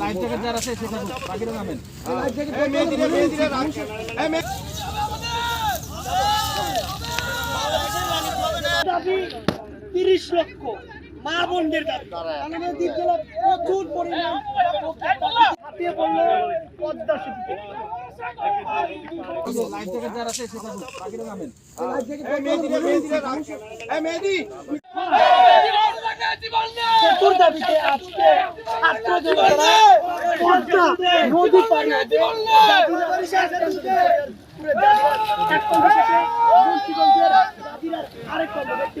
Life jacket যারা আছে সেটা বাকিরা নামেন দাবি তিরিশ লক্ষ মা বোনদের দাবি আমাদের দ্বীপ জেলা প্রচুর পরিমাণ হাতিয়ে পড়ল আজকে ছাত্র জনতা নদী পাড়ি আরেক দেখতে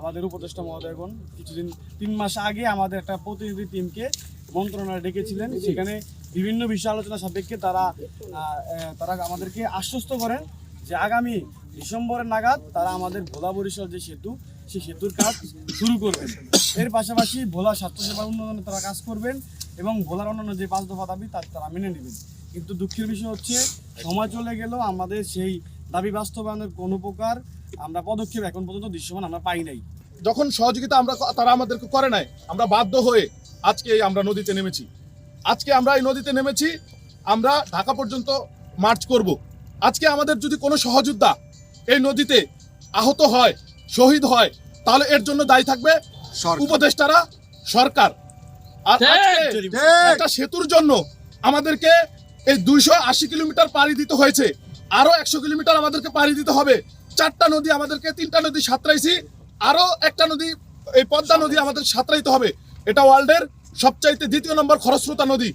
আমাদের উপদেষ্টা মহোদয়গণ কিছুদিন তিন মাস আগে আমাদের একটা প্রতিনিধি টিমকে মন্ত্রণালয়ে ডেকেছিলেন। সেখানে বিভিন্ন বিষয় আলোচনা সাপেক্ষে তারা তারা আমাদেরকে আশ্বস্ত করেন যে আগামী ডিসেম্বরের নাগাদ তারা আমাদের ভোলা বরিশাল যে সেতু সেই সেতুর কাজ শুরু করবেন। এর পাশাপাশি ভোলা স্বাস্থ্যসেবা উন্নয়নে তারা কাজ করবেন এবং ভোলার অন্যান্য যে পাঁচ দফা দাবি তার তারা মেনে নেবেন। কিন্তু দুঃখের বিষয় হচ্ছে সময় চলে গেল আমাদের সেই দাবি বাস্তবায়নের কোনো প্রকার আমরা পদক্ষেপ এখন পর্যন্ত দৃশ্যমান আমরা পাই নাই। যখন সহযোগিতা আমরা তারা আমাদেরকে করে নাই আমরা বাধ্য হয়ে আজকে আমরা নদীতে নেমেছি। আজকে আমরা এই নদীতে নেমেছি আমরা ঢাকা পর্যন্ত মার্চ করব। আজকে আমাদের যদি কোনো সহযোদ্ধা এই নদীতে আহত হয় শহীদ হয় তাহলে এর জন্য দায়ী থাকবে উপদেষ্টারা সরকার। আর একটা সেতুর জন্য আমাদেরকে এই দুইশো আশি কিলোমিটার পাড়ি দিতে হয়েছে। আরও একশো কিলোমিটার আমাদেরকে পাড়ি দিতে হবে। চারটা নদী আমাদেরকে, তিনটা নদী সাঁতরাইছি আরও একটা নদী, এই পদ্মা নদী আমাদের সাঁতরাইতে হবে। এটা ওয়ার্ল্ডের সবচাইতে দ্বিতীয় নম্বর খরস্রোতা নদী।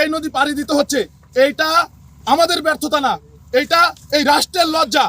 এই নদী পাড়ি দিতে হচ্ছে। এইটা আমাদের ব্যর্থতা না। এইটা এই রাষ্ট্রের লজ্জা।